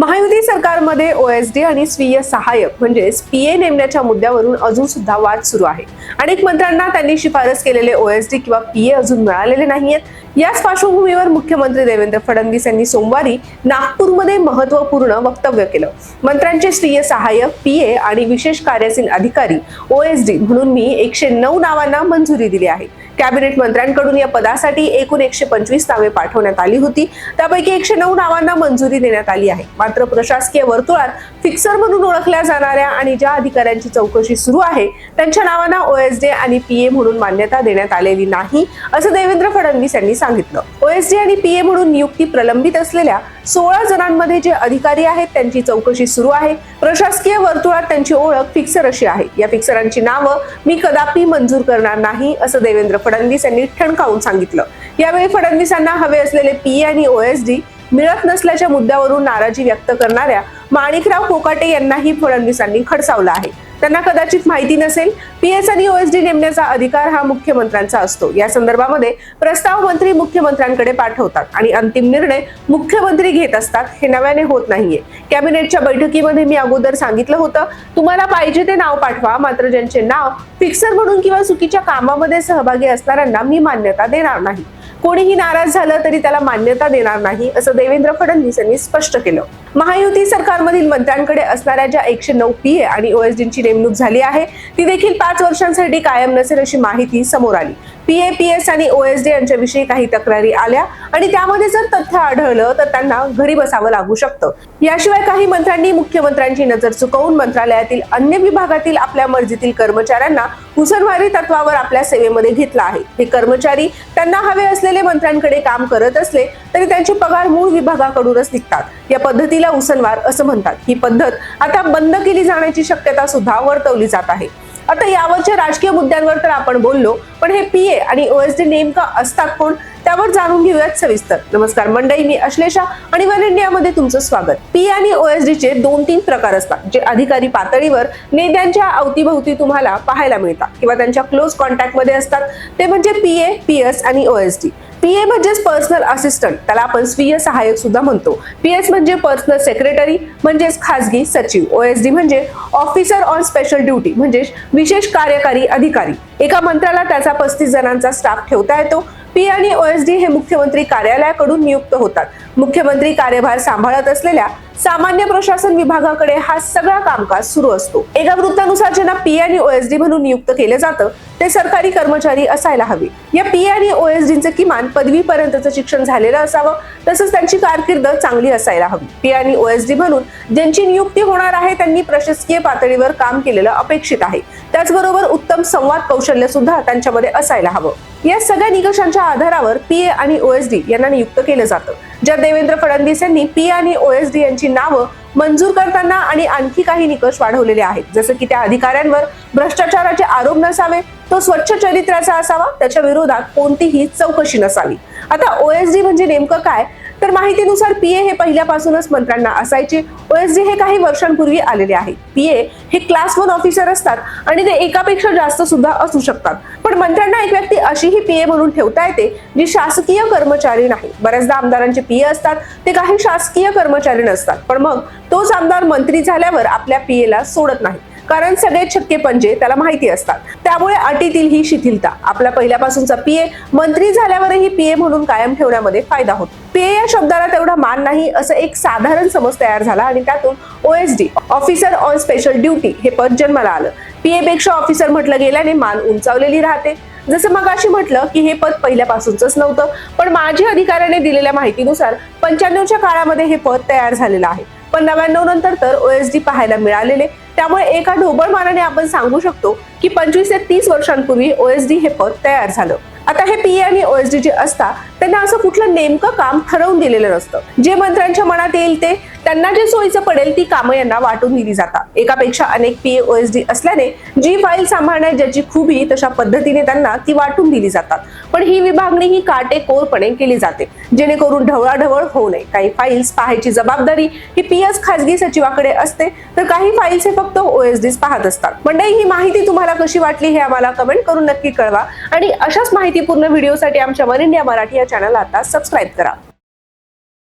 महायुती सरकारमध्ये ओएसडी आणि स्वीय सहाय्यक म्हणजेच पीए नेमण्याच्या मुद्द्यावरून अजून सुद्धा वाद सुरू आहे. अनेक मंत्र्यांना त्यांनी शिफारस केलेले ओएसडी किंवा पीए अजून मिळालेले नाहीयेत. याच पार्श्वभूमीवर मुख्यमंत्री देवेंद्र फडणवीस यांनी सोमवारी नागपूरमध्ये महत्त्वपूर्ण वक्तव्य केलं. मंत्र्यांचे स्वीय सहाय्यक पीए आणि विशेष कार्यासीन अधिकारी ओएसडी म्हणून मी एकशे नऊ नावांना मंजुरी दिली आहे. कॅबिनेट मंत्र्यांकडून या पदासाठी एकूण एकशे पंचवीस नावे पाठवण्यात आली होती. त्यापैकी एकशे नऊ नावांना मंजुरी देण्यात आली आहे. मात्र प्रशासकीय वर्तुळात फिक्सर म्हणून ओळखल्या जाणाऱ्या आणि ज्या अधिकाऱ्यांची चौकशी सुरू आहे त्यांच्या नावांना ओएसडी आणि पीए म्हणून मान्यता देण्यात आलेली नाही असं देवेंद्र फडणवीस यांनी सांगितलं. ओएसडी आणि पीए म्हणून नियुक्ती प्रलंबित असलेल्या सोळा जणांमध्ये जे अधिकारी आहेत त्यांची चौकशी सुरू आहे. प्रशासकीय वर्तुळात त्यांची ओळख फिक्सर अशी आहे. या फिक्सरांची नावं मी कदापि मंजूर करणार नाही असं देवेंद्र फडणवीस फडणवीस यांनी ठणकावून सांगितलं. यावेळी फडणवीसांना हवे असलेले पी आणि ओएसडी मिळत नसल्याच्या मुद्द्यावरून नाराजी व्यक्त करणाऱ्या माणिकराव कोकाटे यांनाही फडणवीसांनी खडसावलं आहे. त्यांना कदाचित माहिती नसेल. पीएस आणि ओएसडी नेमण्याचा अधिकार हा मुख्यमंत्र्यांचा असतो. या संदर्भामध्ये प्रस्ताव मंत्री मुख्यमंत्र्यांकडे पाठवतात आणि अंतिम निर्णय मुख्यमंत्री घेत असतात हे नव्याने होत नाहीये. कॅबिनेटच्या बैठकीमध्ये मी अगोदर सांगितलं होतं तुम्हाला पाहिजे ते नाव पाठवा मात्र ज्यांचे नाव फिक्सर म्हणून किंवा चुकीच्या कामामध्ये सहभागी असणाऱ्यांना मी मान्यता देणार नाही. कोणीही नाराज झालं तरी त्याला मान्यता देणार नाही असं देवेंद्र फडणवीस यांनी स्पष्ट केलं. महायुती सरकारमधील मंत्र्यांकडे असणाऱ्या ज्या एकशे नऊ पीए आणि ओएसडींची नेमणूक झाली आहे ती देखील पाच वर्षांसाठी कायम नसेल अशी माहिती समोर आली. पीए पीएस आणि ओएसडी यांच्याविषयी काही तक्रारी आल्या आणि त्यामध्ये जर तथ्य आढळलं तर त्यांना घरी बसावं लागू शकतं. याशिवाय काही मंत्र्यांनी मुख्यमंत्र्यांची नजर चुकवून मंत्रालयातील अन्य विभागातील आपल्या मर्जीतील कर्मचाऱ्यांना हुसनवारी तत्वावर आपल्या सेवेमध्ये घेतला आहे. हे कर्मचारी त्यांना हवे असलेले मंत्र्यांकडे काम करत असले तरी त्यांचे पगार मूळ विभागाकडूनच निघतात. या पद्धतीला उसनवार असं म्हणतात. ही पद्धत आता बंद केली जाण्याची शक्यता सुद्धा वर्तवली जात आहे. आता यावरच्या राजकीय मुद्द्यांवर तर आपण बोललो पण हे पीए आणि ओएसडी नेमकं असतात कोण त्यावर जाणून घेऊयात सविस्तर. नमस्कार मंडळी मी अश्लेषा आणि वन इंडियामध्ये तुमचं स्वागत. पी आणि ओएसडी चे दोन तीन प्रकार असतात जे अधिकारी पातळीवर नेत्यांच्या अवतीभोवती तुम्हाला पाहायला मिळतात किंवा त्यांच्या क्लोज कॉन्टॅक्टमध्ये असतात. ते म्हणजे पीए पीएस आणि ओएसडी पीए म्हणजेच पर्सनल असिस्टंट त्याला आपण स्वीय सहाय्यक सुद्धा म्हणतो. पीएस म्हणजे पर्सनल सेक्रेटरी म्हणजेच खासगी सचिव. ओएसडी म्हणजे ऑफिसर ऑन स्पेशल ड्युटी म्हणजे विशेष कार्यकारी अधिकारी. एका मंत्र्याला त्याचा पस्तीस जणांचा स्टाफ ठेवता येतो. पी आणि ओएसडी हे मुख्यमंत्री कार्यालयाकडून नियुक्त होतात. मुख्यमंत्री कार्यभार सांभाळत असलेल्या सामान्य प्रशासन विभागाकडे हा सगळा कामकाज सुरू असतो. एका वृत्तानुसार ज्यांना पी आणि ओएसडी म्हणून नियुक्त केलं जातं ते सरकारी कर्मचारी असायला हवे. या पी आणि ओएसडीचं किमान पदवीपर्यंतचं शिक्षण झालेलं असावं तसंच त्यांची कारकीर्द चांगली असायला हवी. पी आणि ओएसडी म्हणून ज्यांची नियुक्ती होणार आहे त्यांनी प्रशासकीय पातळीवर काम केलेलं अपेक्षित आहे. त्याचबरोबर उत्तम संवाद कौशल्य सुद्धा त्यांच्यामध्ये असायला हवं. या सगळ्या निकषांच्या आधारावर पीए आणि ओएसडी यांना नियुक्त केलं जातं. ज्या देवेंद्र फडणवीस यांनी पी आणि ओएसडी यांची नावं मंजूर करताना आणि आणखी काही निकष वाढवलेले आहेत. जसं की त्या अधिकाऱ्यांवर भ्रष्टाचाराचे आरोप नसावे तो स्वच्छ चरित्राचा असावा त्याच्या विरोधात कोणतीही चौकशी नसावी. आता ओएसडी म्हणजे नेमकं काय? तर माहितीनुसार पीए हे पहिल्यापासूनच मंत्र्यांना असायचे. ओएसडी हे काही वर्षांपूर्वी आलेले आहे. पीए हे क्लास वन ऑफिसर असतात आणि ते एकापेक्षा जास्त सुद्धा असू शकतात. पण मंत्र्यांना एक व्यक्ती अशीही पीए म्हणून ठेवता येते जी शासकीय कर्मचारी नाही. बऱ्याचदा आमदारांचे पीए असतात ते काही शासकीय कर्मचारी नसतात. पण मग तोच आमदार मंत्री झाल्यावर आपल्या पीएला सोडत नाही कारण सगळे छक्के पंजे त्याला माहिती असतात. त्यामुळे अटीतील ही शिथिलता. आपला पहिल्यापासूनचा पीए मंत्री झाल्यावरही पीए म्हणून कायम ठेवण्यामध्ये फायदा होतो. पीए या शब्दाला तेवढा मान नाही असं एक साधारण समज तयार झाला आणि त्यातून OSD officer on special duty हे पद जन्माला आलं. पीए पेक्षा ऑफिसर म्हटलं गेल्याने मान उंचावलेली राहते. जसं मगाशी म्हटलं की हे पद पहिल्यापासूनच नव्हतं पण माजी अधिकाऱ्याने दिलेल्या माहितीनुसार पंच्याण्णवच्या काळामध्ये हे पद तयार झालेलं आहे. पण नव्याण्णव नंतर तर ओएसडी पाहायला मिळालेले. त्यामुळे एका ढोबळ मानाने आपण सांगू शकतो की पंचवीस ते तीस वर्षांपूर्वी ओएसडी हे पद तयार झालं. आता हे पीए आणि ओएसडी जे असतात त्यांना असं कुठलं नेमकं काम ठरवून दिलेलं नसतं. जे मंत्र्यांच्या मनात येईल ते त्यांना जे सोयीचं पडेल ती कामं यांना वाटून दिली जातात. एकापेक्षा अनेक पीएओएसडी असल्याने जी फाईल सांभाळण्यात ज्याची खुबी तशा पद्धतीने त्यांना ती वाटून दिली जातात. पण ही विभागणी ही काटेकोरपणे केली जाते. जेणेकरून ढवळाढवळ होऊ नये. काही फाईल्स पाहायची जबाबदारी ही पीएस खासगी सचिवाकडे असते तर काही फाईल्स हे फक्त ओएसडीच पाहत असतात. मंडळी ही माहिती तुम्हाला कशी वाटली हे आम्हाला कमेंट करून नक्की कळवा. आणि अशाच माहितीपूर्ण व्हिडिओसाठी आमच्या वन इंडिया मराठी या चॅनल आता सबस्क्राईब करा.